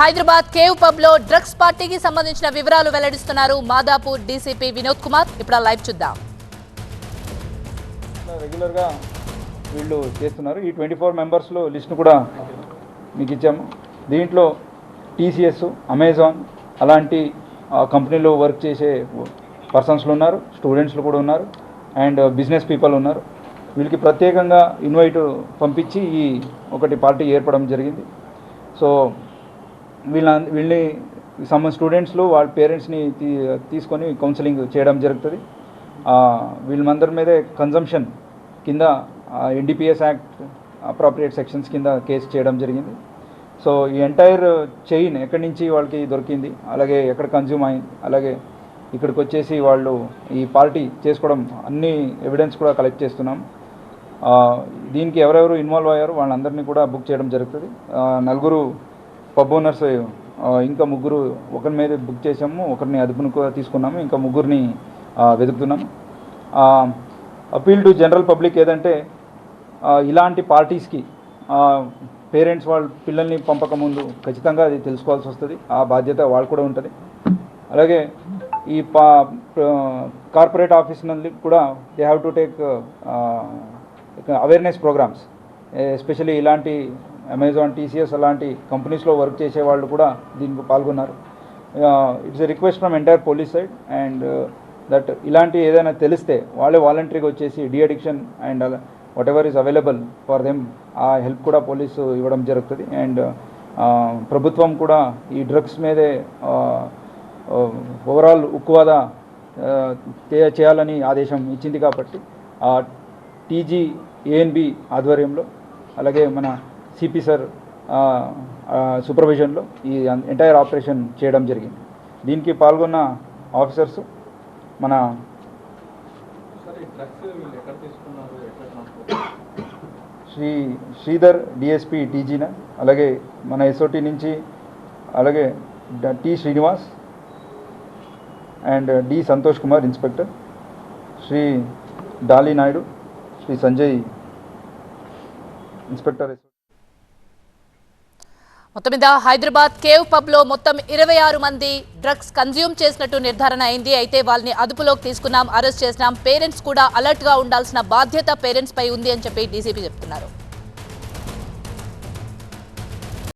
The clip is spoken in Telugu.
హైదరాబాద్ కేవ్ పబ్లో డ్రగ్స్ పార్టీకి సంబంధించిన వివరాలు వెల్లడిస్తున్నారు మాదాపూర్ డీసీపీ వినోద్ కుమార్. ఇప్పుడు లైవ్ చూద్దాం. రెగ్యులర్గా వీళ్ళు చేస్తున్నారు. ఈ ట్వంటీ ఫోర్ మెంబర్స్లో లిస్ట్ను కూడా మీకు ఇచ్చాము. దీంట్లో టీసీఎస్ అమెజాన్ అలాంటి కంపెనీలో వర్క్ చేసే పర్సన్స్లు ఉన్నారు. స్టూడెంట్స్లు కూడా ఉన్నారు. అండ్ బిజినెస్ పీపుల్ ఉన్నారు. వీళ్ళకి ప్రత్యేకంగా ఇన్వైట్ పంపించి ఈ ఒకటి పార్టీ ఏర్పడడం జరిగింది. సో వీళ్ళ వీళ్ళని సమ్ స్టూడెంట్స్లో వాళ్ళ పేరెంట్స్ని తీ తీసుకొని కౌన్సిలింగ్ చేయడం జరుగుతుంది. వీళ్ళందరి మీదే కన్జంప్షన్ కింద ఎన్డీపీఎస్ యాక్ట్ అప్రాప్రియేట్ సెక్షన్స్ కింద కేసు చేయడం జరిగింది. సో ఈ ఎంటైర్ చైన్ ఎక్కడి నుంచి వాళ్ళకి దొరికింది అలాగే ఎక్కడ కన్జ్యూమ్ అయింది అలాగే ఇక్కడికి వచ్చేసి వాళ్ళు ఈ పార్టీ చేసుకోవడం అన్ని ఎవిడెన్స్ కూడా కలెక్ట్ చేస్తున్నాం. దీనికి ఎవరెవరు ఇన్వాల్వ్ అయ్యారు వాళ్ళందరినీ కూడా బుక్ చేయడం జరుగుతుంది. నలుగురు పబ్ ఓనర్స్ ఇంకా ముగ్గురు ఒకరి మీద బుక్ చేసాము ఒకరిని అదుపును కూడా తీసుకున్నాము ఇంకా ముగ్గురిని వెతుకుతున్నాము. అపీల్ టు జనరల్ పబ్లిక్ ఏదంటే ఇలాంటి పార్టీస్కి పేరెంట్స్ వాళ్ళ పిల్లల్ని పంపక ముందు ఖచ్చితంగా అది తెలుసుకోవాల్సి వస్తుంది ఆ బాధ్యత వాళ్ళు కూడా ఉంటుంది. అలాగే ఈ పా కార్పొరేట్ ఆఫీస్ నుండి కూడా they have to take awareness programmes especially ఇలాంటి అమెజాన్ టీసీఎస్ అలాంటి కంపెనీస్లో వర్క్ చేసే వాళ్ళు కూడా దీనికి పాల్గొన్నారు. It's a request from entire police side and that ఇలాంటి ఏదైనా తెలిస్తే వాళ్ళే వాలంటరీగా వచ్చేసి డి అడిక్షన్ అండ్ అలా whatever is available for them ఆ హెల్ప్ కూడా పోలీసు ఇవ్వడం జరుగుతుంది. అండ్ uh, ప్రభుత్వం కూడా ఈ డ్రగ్స్ మీదే uh, uh, ఓవరాల్ ఉక్కువాదా చేయాలని ఆదేశం ఇచ్చింది కాబట్టి ఆ టీజీ ఏఎన్బి ఆధ్వర్యంలో అలాగే మన సిపి సార్ సూపర్విజన్లో ఈ ఎంటైర్ ఆపరేషన్ చేయడం జరిగింది. దీనికి పాల్గొన్న ఆఫీసర్స్ మన శ్రీ శ్రీధర్ డిఎస్పి టీజీన అలాగే మన ఎస్ఓటి నుంచి అలాగే T Srinivas and D Santosh Kumar inspector Shri Dali Naidu Shri Sanjay inspector S మొత్తం మీద హైదరాబాద్ కేవ్ పబ్లో మొత్తం ఇరవై ఆరు మంది డ్రగ్స్ కన్జ్యూమ్ చేసినట్టు నిర్ధారణ అయింది. అయితే వాళ్ళని అదుపులోకి తీసుకున్నాం అరెస్ట్ చేసినాం. పేరెంట్స్ కూడా అలర్ట్గా ఉండాల్సిన బాధ్యత పేరెంట్స్ పై ఉంది అని చెప్పి డీసీపీ చెప్తున్నారు.